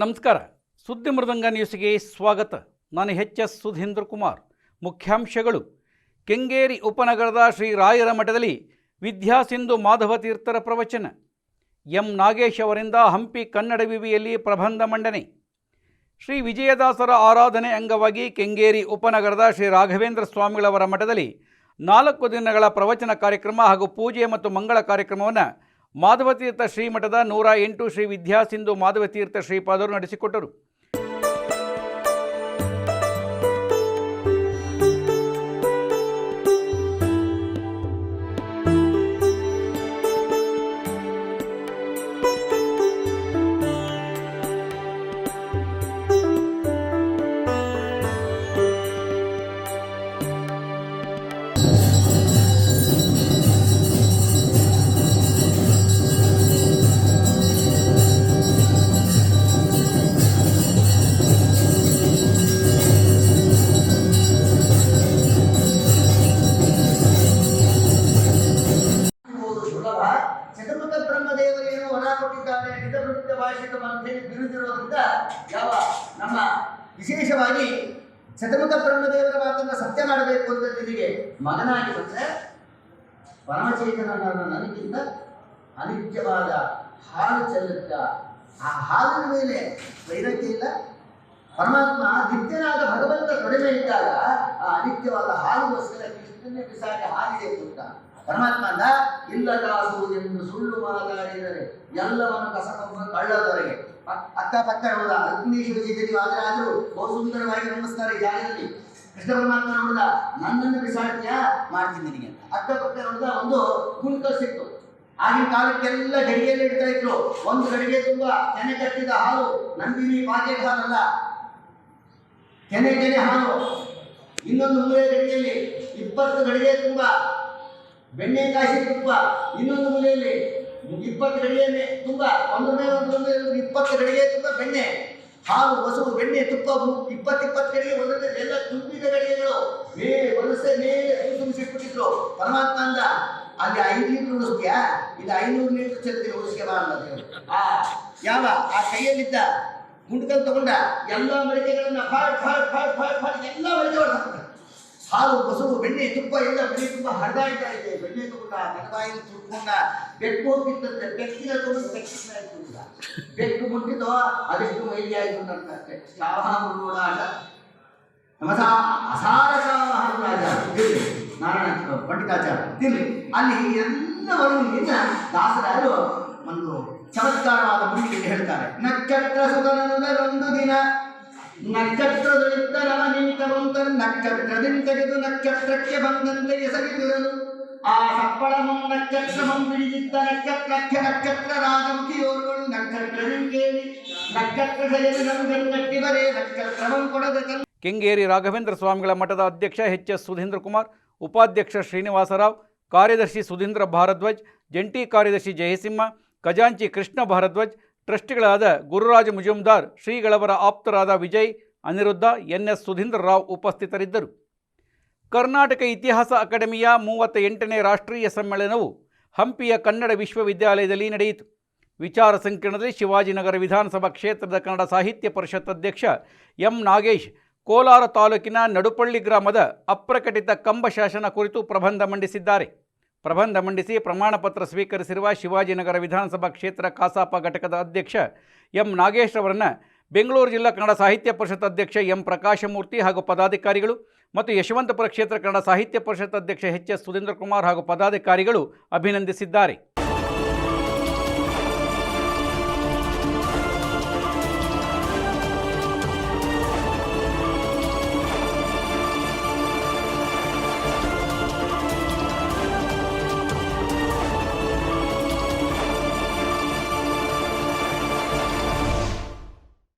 ನಮಸ್ಕಾರ. ಸುದ್ದಿ ಮೃದಂಗ ನ್ಯೂಸ್ಗೆ ಸ್ವಾಗತ. ನಾನು ಎಚ್ ಎಸ್ ಸುಧೀಂದ್ರ ಕುಮಾರ್. ಮುಖ್ಯಾಂಶಗಳು. ಕೆಂಗೇರಿ ಉಪನಗರದ ಶ್ರೀ ರಾಯರ ಮಠದಲ್ಲಿ ವಿದ್ಯಾಸಿಂಧು ಮಾಧವ ತೀರ್ಥರ ಪ್ರವಚನ. ಎಂ ನಾಗೇಶ್ ಅವರಿಂದ ಹಂಪಿ ಕನ್ನಡ ವಿವಿಯಲ್ಲಿ ಪ್ರಬಂಧ ಮಂಡನೆ. ಶ್ರೀ ವಿಜಯದಾಸರ ಆರಾಧನೆ ಅಂಗವಾಗಿ ಕೆಂಗೇರಿ ಉಪನಗರದ ಶ್ರೀ ರಾಘವೇಂದ್ರ ಸ್ವಾಮಿಗಳವರ ಮಠದಲ್ಲಿ ನಾಲ್ಕು ದಿನಗಳ ಪ್ರವಚನ ಕಾರ್ಯಕ್ರಮ ಹಾಗೂ ಪೂಜೆ ಮತ್ತು ಮಂಗಳ ಕಾರ್ಯಕ್ರಮವನ್ನು ಮಾಧವತೀರ್ಥ ಶ್ರೀಮಠದ ನೂರ ಎಂಟು ಶ್ರೀ ವಿದ್ಯಾಸಿಂಧು ಮಾಧವತೀರ್ಥ ಶ್ರೀಪಾದರು ನಡೆಸಿಕೊಟ್ಟರು. ವರ ಕೊಟ್ಟಿದ್ದಾರೆ ನಿಜವೃತ್ತ ಭಾಷಿಕ ಮಂಥೇಳಿ ಬಿರುದಿರೋದ್ರಿಂದ ಯಾವ ನಮ್ಮ ವಿಶೇಷವಾಗಿ ಶತಮುಖ ಬ್ರಹ್ಮದೇವರ ಮಾತನ್ನು ಸತ್ಯ ಮಾಡಬೇಕು ಅಂತ ನಿನಗೆ ಮಗನಾಗಿ ಬಂದರೆ ಪರಮಚೇತನನ್ನು ನನಗಿಂತ ಅನಿತ್ಯವಾದ ಹಾಲು ಚೆಲ್ಲುತ್ತ ಆ ಹಾಲಿನ ಮೇಲೆ ವೈರಕ್ಕೆ ಇಲ್ಲ. ಪರಮಾತ್ಮ ನಿತ್ಯನಾದ ಭಗವಂತ ಕಡಿಮೆ ಇದ್ದಾಗ ಆ ಅನಿತ್ಯವಾದ ಹಾಲಿಗೋಸ್ಕರ ಕೃಷ್ಣನೇ ಬಿಸಾಕಿ ಹಾಲಿದೆ ಅಂತ ಪರಮಾತ್ಮ ಅಂದ ಇಲ್ಲ ಕಾಸು ಎಂದು ಸುಳ್ಳು ಮಾತಾಡಿದರೆ ಎಲ್ಲವನ್ನು ಕಸಕೊಂಬ ಕಳ್ಳದವರೆಗೆ ಪಕ್ಕ ಅಕ್ಕಪಕ್ಕ ನೋಡ ಅಗ್ನಿಶ್ವರ ಆದರೆ ಆದರೂ ಬಹು ಸುಂದರವಾಗಿ ನಮಸ್ಕಾರ, ಜಾಗದಲ್ಲಿ. ಕೃಷ್ಣ ಪರಮಾತ್ಮ ನೋಡಿದ, ನನ್ನನ್ನು ಬಿಸಾಡ್ತೀಯ? ಮಾಡ್ತೀನಿ ನಿನಗೆ. ಅಕ್ಕಪಕ್ಕ ನೋಡಿದ, ಒಂದು ಗುಂಡ್ಕಲ್ ಸಿಕ್ತು. ಆಗಿನ ಕಾಲಕ್ಕೆಲ್ಲ ಗಡಿಗೆಯಲ್ಲಿ ಇಡ್ತಾ ಇದ್ರು. ಒಂದು ಗಡಿಗೆ ತುಂಬಾ ಕೆನೆ ಕಟ್ಟಿದ ಹಾಲು, ನಂದಿನಿ ಪಾಕೆಟ್ ಹಾಲಲ್ಲ. ಕೆನೆ ಕೆನೆ ಹಾಲು. ಇನ್ನೊಂದು ಮೂರೇ ಗಡಿಗೆಯಲ್ಲಿ ಇಪ್ಪತ್ತು ಗಡಿಗೆ ತುಂಬ ಬೆಣ್ಣೆ ಕಾಯಿಸಿ ತುಪ್ಪ ಇನ್ನೊಂದು ಮೂಲೆಯಲ್ಲಿ ಇಪ್ಪತ್ತು ಗಡಿಗೆಯನ್ನೇ ತುಂಬ. ಒಂದು ಮೇಲೆ ಮೇಲೆ ಒಂದು ಇಪ್ಪತ್ತು ಗಡಿಗೆ ತುಂಬ ಬೆಣ್ಣೆ. ಹಾಲು, ಹಸು, ಬೆಣ್ಣೆ, ತುಪ್ಪ ಇಪ್ಪತ್ತು ಇಪ್ಪತ್ತು ಗಡಿಗೆ ಒಂದೊಂದೇ ಎಲ್ಲ ತುಂಬಿದ ಗಡಿಗೆಗಳು. ಮೇ ವಲಸೆ ಮೇಲೆ ತುಂಬಿಸಿಟ್ಬಿಟ್ಟಿದ್ರು. ಪರಮಾತ್ಮ ಅಂದ, ಅಲ್ಲಿ ಐದು ಲೀಟರ್ ಉಳಿಸ್ತೀಯಾ? ಇದು ಐನೂರು ಲೀಟರ್ ಚೆಲ್ತೀನಿ ಉಳಿಸ್ಕೆ ಅನ್ನೋದು ಆ, ಯಾವ? ಆ ಕೈಯಲ್ಲಿದ್ದ ಗುಂಡ್ಕಲ್ ತಗೊಂಡ ಎಲ್ಲ ಮಡಿಕೆಗಳನ್ನ ಫಾಟ್ ಫಾಟ್ ಫಾಟ್ ಫಾಡ್ ಹಾಲು ಬಸವು ಬೆಣ್ಣೆ ತುಪ್ಪ ಎಲ್ಲ ಬೆಣ್ಣೆ ತುಂಬ ಹರಿದಾಡ್ತಾ ಇದೆ ಬೆಣ್ಣೆ ತಗೊಂಡ ತನಬಾಯಿಲಿ ತುರ್ಕೊಂಡ ಬೆಕ್ಕು ಹೋಗಿತ್ತಂತೆ ಬೆಕ್ಕಿನ ತಗೊಂಡು ಬೆಕ್ಕಿನ ಆಯ್ತು ಬೆಕ್ಕು ಮುಟ್ಟಿದೋ ಅದೆಷ್ಟು ಮೈಲಿ ಆಯ್ತು ಅಂತ ಶಾಹ ನೋಡಾಟ ನಮಸ ಅಸಾರ ರಾಜ ತಿರ್ಲಿ ನಾರಾಯಣ ಪಂಡಿತಾಚಾರ ತಿರ್ಲಿ ಅಲ್ಲಿ ಎಲ್ಲವರು ನಿನ್ನ ದಾಸರಾಯರು ಒಂದು ಚಮತ್ಕಾರವಾದ ಮುಡಿಗೆ ಹೇಳ್ತಾರೆ ನಕ್ಷತ್ರ ಸುತನೊಂದು ದಿನ ನಕ್ಷತ್ರದಲ್ಲಿದ್ದ ನವ ನಿಂತವಂತ ನಕ್ಷತ್ರದಿಂದ ತೆಗೆದು ನಕ್ಷತ್ರಕ್ಕೆ ಬಂದಂತೆ ಎಸಗಿದಿರಲು ಆ ಸಪ್ಪಳ ನಕ್ಷತ್ರಮಂ ಬಿಡಿದಿದ್ದ ನಕ್ಷತ್ರಕ್ಕೆ ನಕ್ಷತ್ರ ರಾಜಮುಖಿಯೋರುಗಳು ನಕ್ಷತ್ರದಿಂದ ಕೇಳಿ ನಕ್ಷತ್ರ ಬರೇ ನಕ್ಷತ್ರಮಂ ಕೊಡದ ಕೆಂಗೇರಿ ರಾಘವೇಂದ್ರ ಸ್ವಾಮಿಗಳ ಮಠದ ಅಧ್ಯಕ್ಷ ಎಚ್ ಎಸ್ ಸುಧೀಂದ್ರ ಕುಮಾರ್, ಉಪಾಧ್ಯಕ್ಷ ಶ್ರೀನಿವಾಸರಾವ್, ಕಾರ್ಯದರ್ಶಿ ಸುಧೀಂದ್ರ ಭಾರದ್ವಾಜ್, ಜಂಟಿ ಕಾರ್ಯದರ್ಶಿ ಜಯಸಿಂಹ, ಖಜಾಂಚಿ ಕೃಷ್ಣ ಭಾರದ್ವಾಜ್ ಟ್ರಸ್ಟಿಗಳಾದ ಗುರುರಾಜ ಮುಜುಮ್ದಾರ್, ಶ್ರೀಗಳವರ ಆಪ್ತರಾದ ವಿಜಯ್, ಅನಿರುದ್ಧ ಎನ್ ಎಸ್ ಸುಧೀಂದ್ರ ರಾವ್ ಉಪಸ್ಥಿತರಿದ್ದರು. ಕರ್ನಾಟಕ ಇತಿಹಾಸ ಅಕಾಡೆಮಿಯ ಮೂವತ್ತ ಎಂಟನೇ ರಾಷ್ಟ್ರೀಯ ಸಮ್ಮೇಳನವು ಹಂಪಿಯ ಕನ್ನಡ ವಿಶ್ವವಿದ್ಯಾಲಯದಲ್ಲಿ ನಡೆಯಿತು. ವಿಚಾರ ಸಂಕಿರಣದಲ್ಲಿ ಶಿವಾಜಿನಗರ ವಿಧಾನಸಭಾ ಕ್ಷೇತ್ರದ ಕನ್ನಡ ಸಾಹಿತ್ಯ ಪರಿಷತ್ ಅಧ್ಯಕ್ಷ ಎಂ ನಾಗೇಶ್, ಕೋಲಾರ ತಾಲೂಕಿನ ನಡುಪಳ್ಳಿ ಗ್ರಾಮದ ಅಪ್ರಕಟಿತ ಕಂಬ ಶಾಸನ ಕುರಿತು ಪ್ರಬಂಧ ಮಂಡಿಸಿದ್ದಾರೆ. ಪ್ರಬಂಧ ಮಂಡಿಸಿ ಪ್ರಮಾಣಪತ್ರ ಸ್ವೀಕರಿಸಿರುವ ಶಿವಾಜಿನಗರ ವಿಧಾನಸಭಾ ಕ್ಷೇತ್ರ ಕಸಾಪ ಘಟಕದ ಅಧ್ಯಕ್ಷ ಎಂ ನಾಗೇಶ್ ಅವರನ್ನು ಬೆಂಗಳೂರು ಜಿಲ್ಲಾ ಕನ್ನಡ ಸಾಹಿತ್ಯ ಪರಿಷತ್ ಅಧ್ಯಕ್ಷ ಎಂ ಪ್ರಕಾಶಮೂರ್ತಿ ಹಾಗೂ ಪದಾಧಿಕಾರಿಗಳು ಮತ್ತು ಯಶವಂತಪುರ ಕ್ಷೇತ್ರ ಕನ್ನಡ ಸಾಹಿತ್ಯ ಪರಿಷತ್ ಅಧ್ಯಕ್ಷ ಎಚ್ ಎಸ್ ಸುಧೀಂದ್ರ ಕುಮಾರ್ ಹಾಗೂ ಪದಾಧಿಕಾರಿಗಳು ಅಭಿನಂದಿಸಿದ್ದಾರೆ.